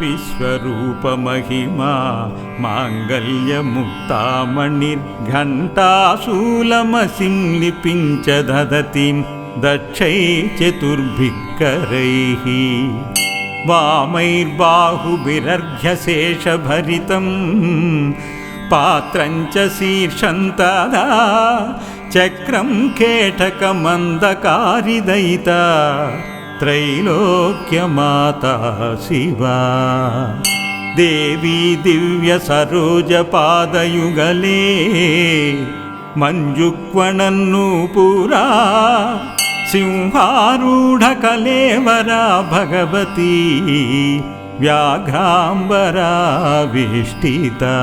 विश्वरूपमहिमा माङ्गल्यमुक्तामणिर्घण्टाशूलमसिं लिपिञ्च दधतीं दक्षै चतुर्भिः करैः वामैर्बाहुभिरर्घ्यशेषभरितं पात्रं च शीर्षं तदा चक्रं केटकमन्दकारिदयिता त्रैलोक्यमाता शिवा देवी दिव्यसरोजपादयुगले मञ्जुक्वणन्नूपुरा सिंहारूढकलेवरा भगवती व्याघ्राम्बराविष्टिता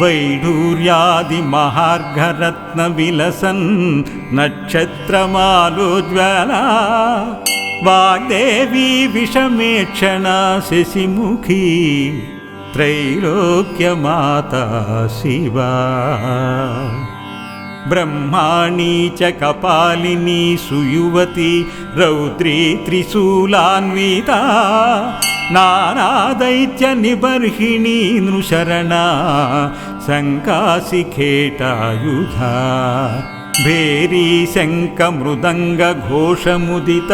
वैढूर्यादिमहार्घरत्नविलसन् नक्षत्रमालोज्वला वाग्देवी विषमेक्षणा शशिमुखी त्रैलोक्यमाता शिवा। ब्रह्माणी च कपालिनी सुयुवती रौद्री त्रिशूलान्विता ನಾನಾದೈತ್ಯ ನಿಬರ್ಹಿಣಿ ನೃಶರಣ ಶಂಕಾಸಿಖೇಟಾಯುಧ ಭೇರಿ ಶಂಕ ಮೃದಂಗ ಘೋಷ ಮುದಿತ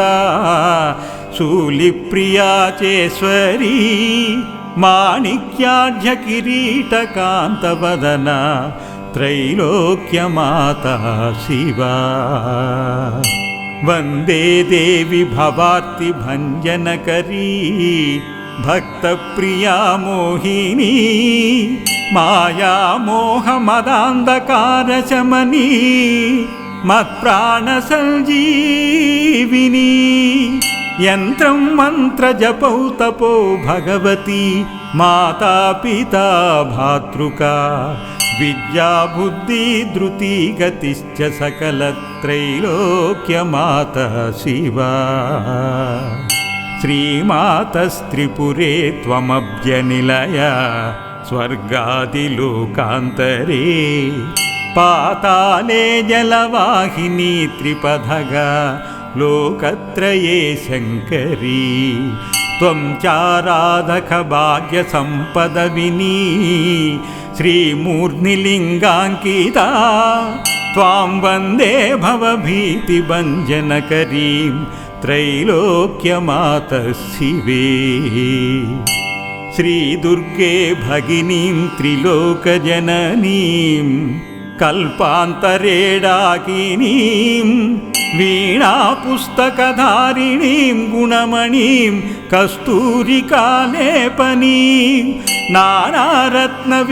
ಶೂಲಿಪ್ರಿಯಾಚೇಶ್ವರಿ ಮಾಣಿಕ್ಯಾಢ್ಯ ಕಿರೀಟ ಕಾಂತವದನ ತ್ರೈಲೋಕ್ಯ ಮಾತಾ ಶಿವ वन्दे देवि भवार्तिभञ्जनकरी भक्तप्रिया मोहिनी माया मोहमदान्धकारशमनी मत्प्राणसञ्जीविनी यन्त्रं मन्त्रजपौ तपो भगवती माता पिता भातृका విద్యాబుద్ధిధృతిగతిశ్చ సకలత్రైలోక్యమాత శివా. శ్రీమాతస్త్రిపురే త్వమబ్జనిలయ స్వర్గాదిలోకాంతరే. పాతాలే జలవాహిని త్రిపథగా లోకత్రయే శంకరీ. త్వం చారాధక భాగ్య సంపద వినీ श्रीमूर्ध्निलिङ्गाङ्किता त्वां वन्दे भवभीतिभञ्जनकरीं त्रैलोक्यमातः शिवे श्रीदुर्गे भगिनीं त्रिलोकजननीं कल्पान्तरेडाकिनीं वीणापुस्तकधारिणीं गुणमणिं कस्तूरिकालेपनीं नानारत्नविभूषणां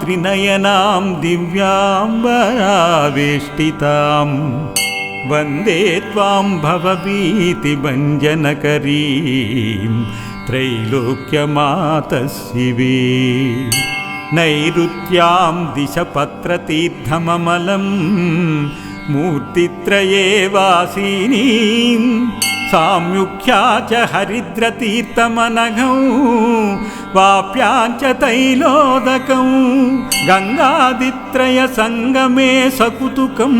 त्रिनयनां दिव्याम्बरावेष्टितां। वन्दे त्वां भवभीतिभञ्जनकरीं त्रैलोक्यमातः शिवे नैऋत्यां दिशपत्रतीर्थममलं मूर्तित्रये वासिनीं साम्युख्या च हरिद्रतीर्थमनघौ वाप्यां च तैलोदकं गङ्गादित्रयसङ्गमे सकुतुकं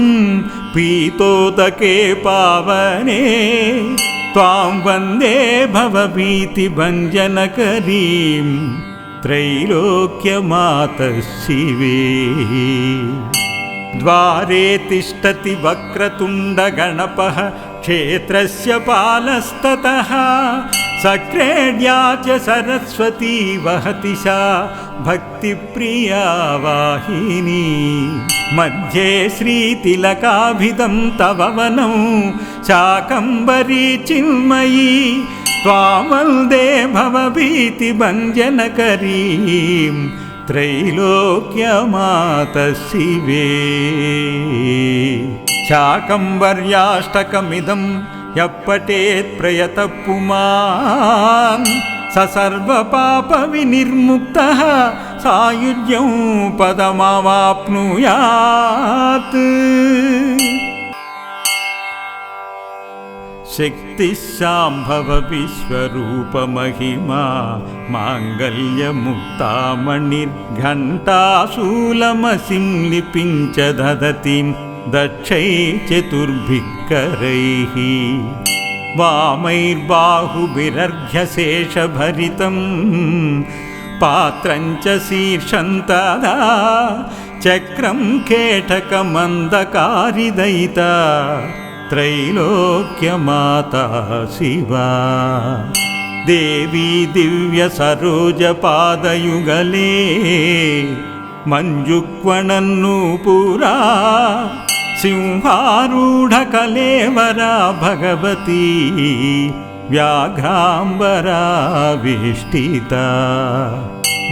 पीतोदके पावने त्वां वन्दे भवभीतिभञ्जनकरीं त्रैलोक्यमातः शिवे द्वारे तिष्ठति वक्रतुण्डगणपः क्षेत्रस्य पालस्ततः। सक्रेड्या च सरस्वती वहति सा भक्तिप्रिया वाहिनी। मध्ये श्रीतिलकाभिदं तव वनं। शाकम्बरी चिन्मयी वन्दे भवभीतिभञ्जनकरीं त्रैलोक्यमातः शिवे शाकम्बर्याष्टकमिदं यः पठेत् प्रयतः पुमान् स सर्वपापविनिर्मुक्तः सायुज्यं पदमावाप्नुयात् शक्तिः शाम्भव विश्वरूपमहिमा माङ्गल्यमुक्तामणिर्घण्टाशूलमसिं लिपिञ्च दधतीं दक्षै चतुर्भिः करैः वामैर्बाहुभिरर्घ्यशेषभरितं पात्रं च शीर्षं तदा चक्रं केटकमन्दकारिदयिता त्रैलोक्यमाता शिवा देवी दिव्यसरोजपादयुगले मञ्जुक्वणन्नूपुरा सिंहारूढकलेवरा भगवती व्याघ्राम्बरा विष्टिता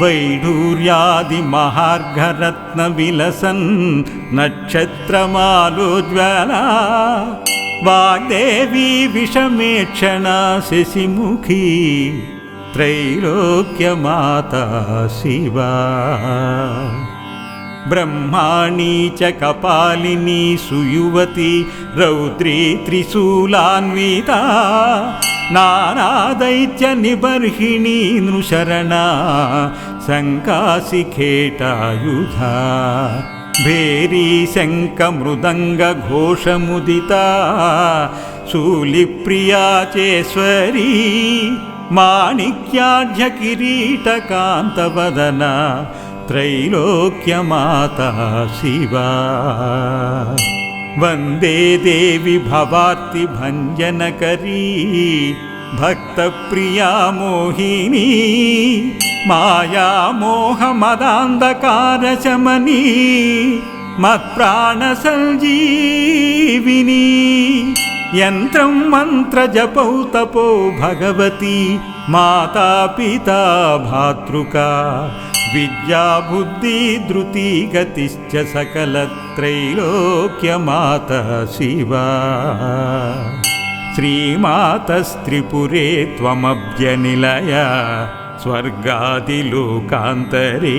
वैढूर्यादिमहार्घरत्नविलसन् नक्षत्रमालोज्वला वाग्देवी विषमेक्षणा शशिमुखी त्रैलोक्यमाता शिवा ब्रह्माणी च कपालिनी सुयुवती रौद्री त्रिशूलान्विता ನಾನಾದೈತ್ಯ ನಿಬರ್ಹಿಣಿ ನೃಶರಣ ಶಂಕಾಸಿಖೇಟಾಯುಧ ಭೇರಿ ಶಂಕ ಮೃದಂಗ ಘೋಷಮುದಿತ ಶೂಲಿಪ್ರಿಯಾಚೇಶ್ವರಿ ಮಾಣಿಕ್ಯಾಢ್ಯ ಕಿರೀಟಕಾಂತವದನ ತ್ರೈಲೋಕ್ಯಮಾತಾ ಶಿವ वन्दे देवि भवार्तिभञ्जनकरी भक्तप्रिया मोहिनी माया मोहमदान्धकारशमनी मत्प्राणसञ्जीविनी यन्त्रं मन्त्रजपौ तपो भगवती माता पिता भातृका విద్యా బుద్ధి ధృతిగతిశ్చ సకలత్రైలోక్యమాత శివా. శ్రీమాతస్త్రిపురే త్వమభ్యనిలయ స్వర్గాదిలోకాంతరే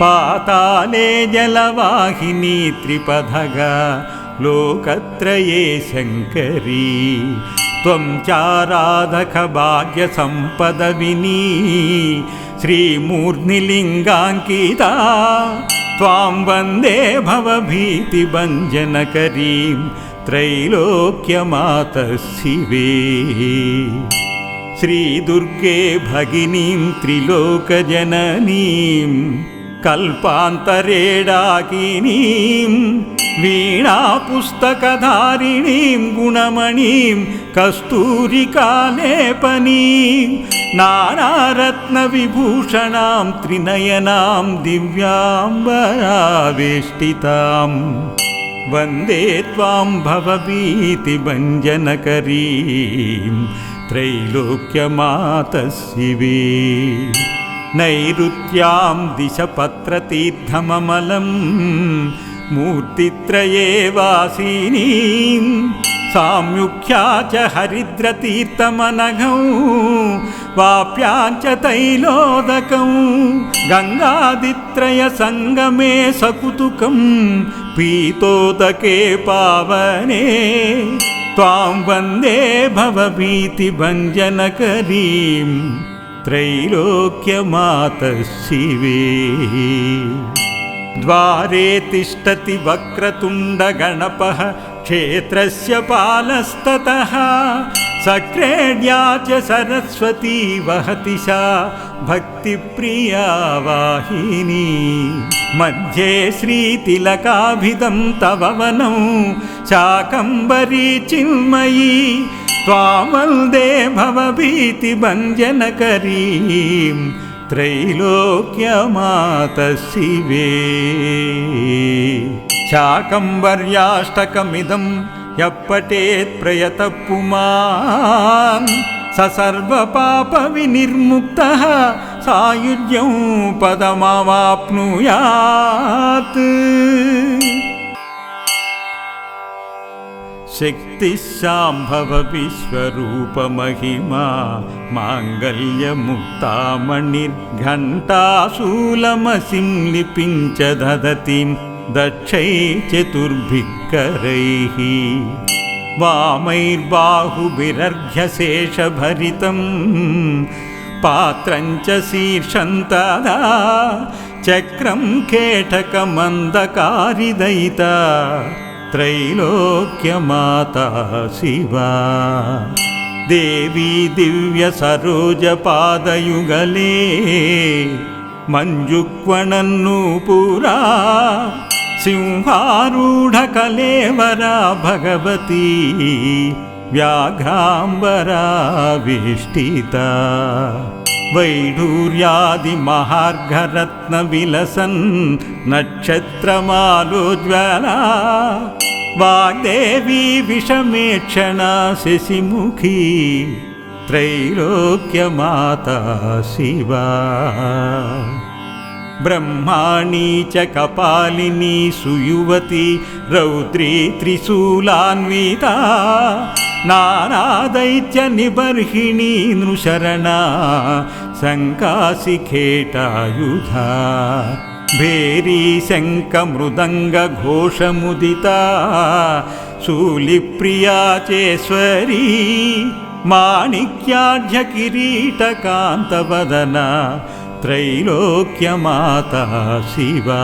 పాతాలే జలవాహిని త్రిపథగా లోకత్రయే శంకరీ. త్వం చారాధక భాగ్య సంపద వినీ श्रीमूर्ध्निलिङ्गाङ्किता त्वां वन्दे भवभीतिभञ्जनकरीं त्रैलोक्यमातः शिवे श्रीदुर्गे भगिनीं त्रिलोकजननीं कल्पान्तरेडाकिनीं वीणापुस्तकधारिणीं गुणमणिं कस्तूरिकालेपनीं नानारत्नविभूषणां त्रिनयनां दिव्याम्बरावेष्टिताम् वन्दे त्वां भवभीतिभञ्जनकरीं त्रैलोक्यमातः शिवे नैऋत्यां दिशपत्रतीर्थममलं मूर्तित्रये वासिनीं साम्युख्या च हरिद्रतीर्थमनघौ वाप्यां च तैलोदकं गङ्गादित्रयसङ्गमे सकुतुकं पीतोदके पावने त्वां वन्दे भवभीतिभञ्जनकरीं त्रैलोक्यमातः शिवे द्वारे तिष्ठति वक्रतुण्डगणपः क्षेत्रस्य पालस्ततः। सक्रेड्या च सरस्वती वहति सा भक्तिप्रिया वाहिनी। मध्ये श्रीतिलकाभिदं तव वनं। शाकम्बरी चिन्मयी त्वामल्दे भवभीतिभञ्जनकरीं त्रैलोक्यमातः शिवे शाकम्बर्याष्टकमिदं यः पठेत् प्रयतः पुमान् स सर्वपापविनिर्मुक्तः सायुज्यं पदमावाप्नुयात् शक्तिशाम्भव विश्वरूपमहिमा माङ्गल्यमुक्तामणिर्घण्टाशूलमसिं लिपिञ्च ददतीं दक्षै चतुर्भिक्करैः वामैर्बाहुभिरर्घ्यशेषभरितं पात्रं च शीर्षं तदा चक्रं केटकमन्दकारिदयिता त्रैलोक्यमाता शिवा देवी दिव्यसरोजपादयुगले मञ्जुक्वणन्नूपुरा सिंहारूढकलेवरा भगवती व्याघ्राम्बरा विष्टिता वैढूर्यादिमहार्घरत्नविलसन् नक्षत्रमालोज्वला वाग्देवी विषमेक्षणा शशिमुखी त्रैलोक्यमाता शिवा। ब्रह्माणी च कपालिनी सुयुवती रौद्री त्रिशूलान्विता नानादैत्यनिबर्हिणी नृशरणा सङ्कासिखेटायुधा भेरी शङ्खमृदङ्गघोषमुदिता शूलिप्रिया चेश्वरी माणिक्याढ्यकिरीटकान्तवदना त्रैलोक्यमाता शिवा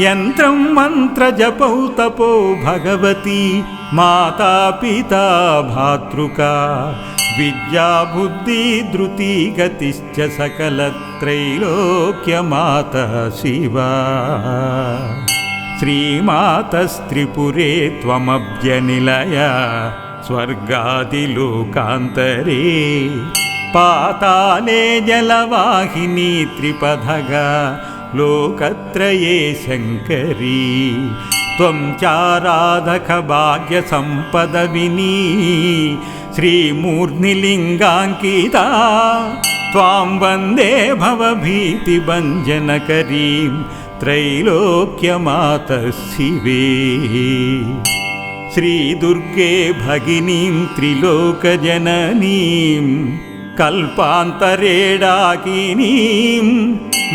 मोहमदान्धकारशमनी मत्प्राणसञ्जीविनी यन्त्रं मन्त्रजपौ तपो भगवती माता पिता भातृका विद्या बुद्धि धृति गतिश्च सकलत्रैलोक्यमातः शिवा श्रीमातस्त्रिपुरे त्वमब्जनिलय स्वर्गादिलोकान्तरे पाताले जलवाहिनी त्रिपथगा लोकत्रये शङ्करी त्वं चाराधकभाग्यसम्पदविनी श्रीमूर्ध्निलिङ्गाङ्किता त्वां वन्दे भवभीतिभञ्जनकरीं त्रैलोक्यमातः शिवे श्रीदुर्गे भगिनीं त्रिलोकजननीं कल्पान्तरेडाकिनीं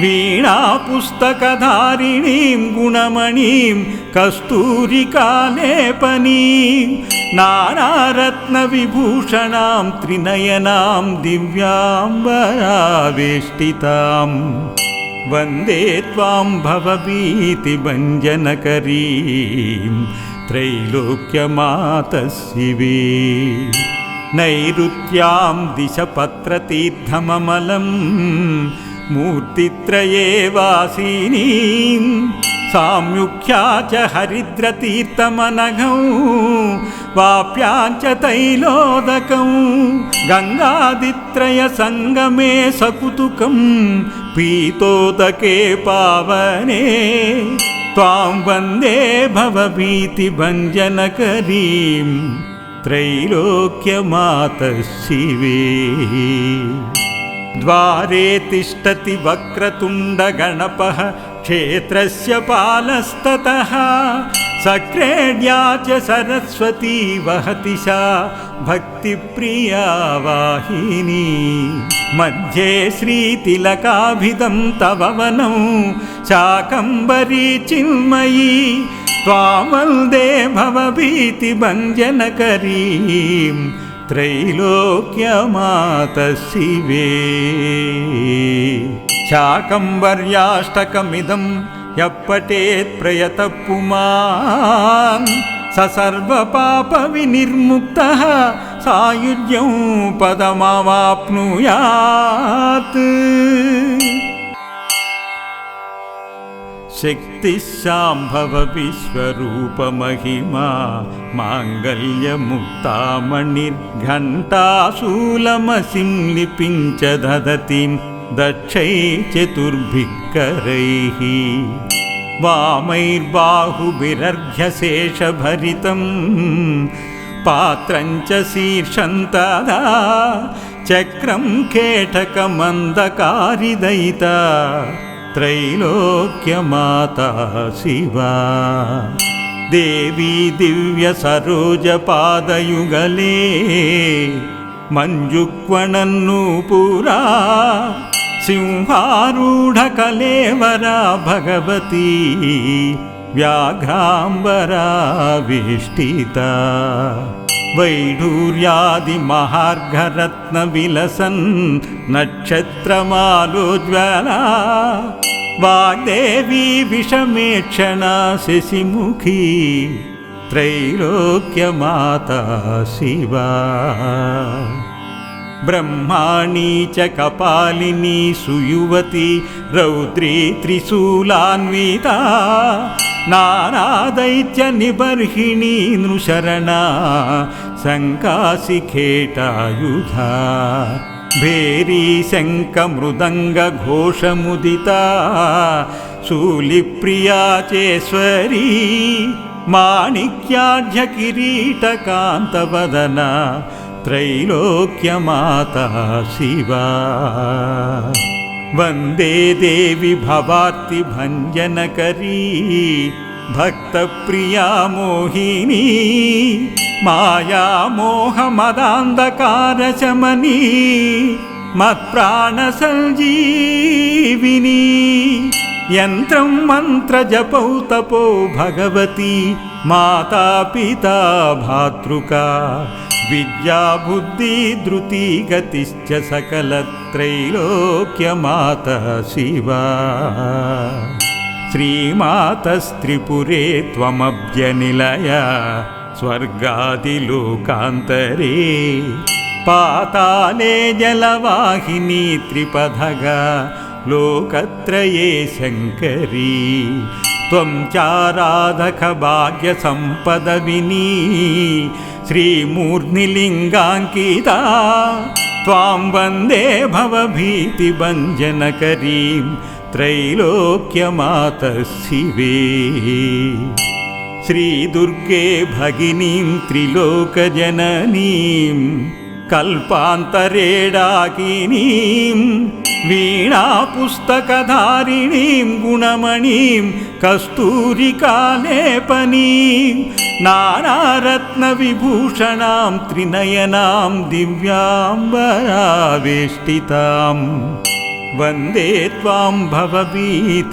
वीणापुस्तकधारिणीं गुणमणिं कस्तूरिकालेपनीं नानारत्नविभूषणां त्रिनयनां दिव्याम्बरावेष्टितां वन्दे त्वां भवभीतिभञ्जनकरीं त्रैलोक्यमातः शिवे नैऋत्यां दिशपत्रतीर्थममलं मूर्तित्रये वासिनीं साम्युख्या च हरिद्रतीर्थमनघौ वाप्यां च तैलोदकं गङ्गादित्रयसङ्गमे सकुतुकं पीतोदके पावने त्वां वन्दे भवभीतिभञ्जनकरीं त्रैलोक्यमातः शिवे द्वारे तिष्ठति वक्रतुण्डगणपः क्षेत्रस्य पालस्ततः। सक्रेड्या च सरस्वती वहति सा भक्तिप्रिया वाहिनी। मध्ये श्रीतिलकाभिदं तव वनौ। शाकम्बरी चिन्मयी त्वां वन्दे भवभीतिभञ्जनकरीं त्रैलोक्यमातः शिवे शाकम्बर्याष्टकमिदं यः पठेत् प्रयतः पुमान् स सर्वपापविनिर्मुक्तः सायुज्यं पदमावाप्नुयात् शक्तिशाम्भव विश्वरूपमहिमा माङ्गल्यमुक्तामणिर्घण्टाशूलमसिं लिपिञ्च ददतीं दक्षै चतुर्भिः करैः वामैर्बाहुभिरर्घ्यशेषभरितं पात्रं च शीर्षं तदा चक्रं केटकमन्धकारिदयिता त्रैलोक्यमाता शिवा देवी दिव्यसरोजपादयुगले मञ्जुक्वणन्नूपुरा सिंहारूढकलेवरा भगवती व्याघ्राम्बरा विष्टिता वैढूर्यादिमहार्घरत्नविलसन् नक्षत्रमालोज्वला वाग्देवी विषमेक्षणा शशिमुखी त्रैलोक्यमाता शिवा ब्रह्माणी च कपालिनी सुयुवती रौद्री त्रिशूलान्विता नानादैत्यनिबर्हिणी नृशरणा सङ्कासिखेटायुधा भेरी शङ्खमृदङ्गघोषमुदिता शूलिप्रिया चेश्वरी माणिक्याढ्यकिरीटकान्तवदना त्रैलोक्यमाता शिवा। वन्दे देवि भवार्तिभञ्जनकरी भक्तप्रिया मोहिनी माया मोहमदान्धकारशमनी मत्प्राणसञ्जीविनी यन्त्रं मन्त्रजपौ तपो भगवती माता पिता भातृका विद्या बुद्धि धृति गतिश्च सकलत्रैलोक्यमातः शिवा श्रीमातस्त्रिपुरे त्वमब्जनिलय स्वर्गादिलोकान्तरे पाताले जलवाहिनी त्रिपथगा लोकत्रये शङ्करी त्वं चाराधकभाग्यसम्पदविनी श्रीमूर्ध्निलिङ्गाङ्किता त्वां वन्दे भवभीतिभञ्जनकरीं त्रैलोक्यमातः शिवे श्रीदुर्गे भगिनीं त्रिलोकजननीं कल्पान्तरेडाकिनीं वीणापुस्तकधारिणीं गुणमणिं कस्तूरिकालेपनीं नानारत्नविभूषणां त्रिनयनां दिव्याम्बरावेष्टिताम् वन्दे त्वां भवभीतिभञ्जनकरीं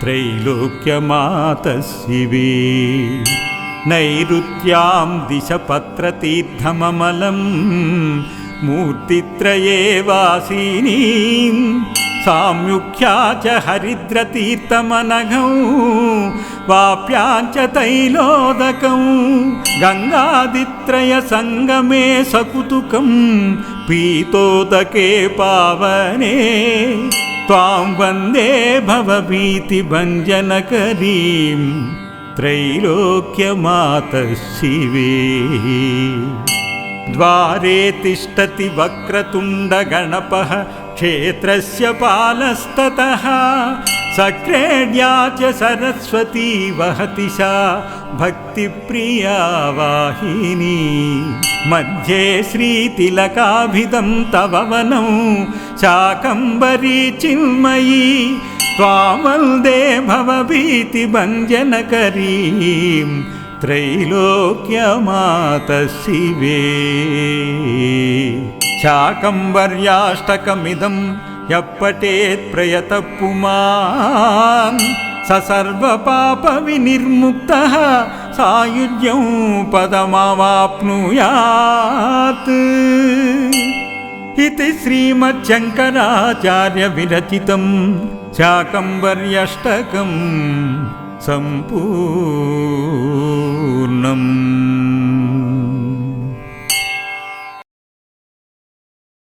त्रैलोक्यमातः शिवे नैऋत्यां दिशपत्रतीर्थममलं मूर्तित्रये वासिनीं साम्युख्या च हरिद्रतीर्थमनघौ, वाप्यां च तैलोदकं, गङ्गादित्रयसङ्गमे सकुतुकं पीतोदके पावने, त्वां वंदे भवभीतिभञ्जनकरीं त्रैलोक्यमातः शिवे द्वारे तिष्ठति वक्रतुण्डगणपः क्षेत्रस्य पालस्ततः। सक्रेड्या च सरस्वती वहति सा भक्तिप्रिया वाहिनी। मध्ये श्रीतिलकाभिदं तव वनं। शाकम्बरी चिन्मयी त्वां वन्दे भवभीतिभञ्जनकरीं त्रैलोक्यमातः शिवे शाकम्बर्याष्टकमिदं यः पठेत् प्रयतः पुमान् स सर्वपापविनिर्मुक्तः सायुज्यं पदमावाप्नुयात्। इति श्रीमच्छङ्कराचार्यविरचितं शाकम्बर्यष्टकं सम्पूर्णम्।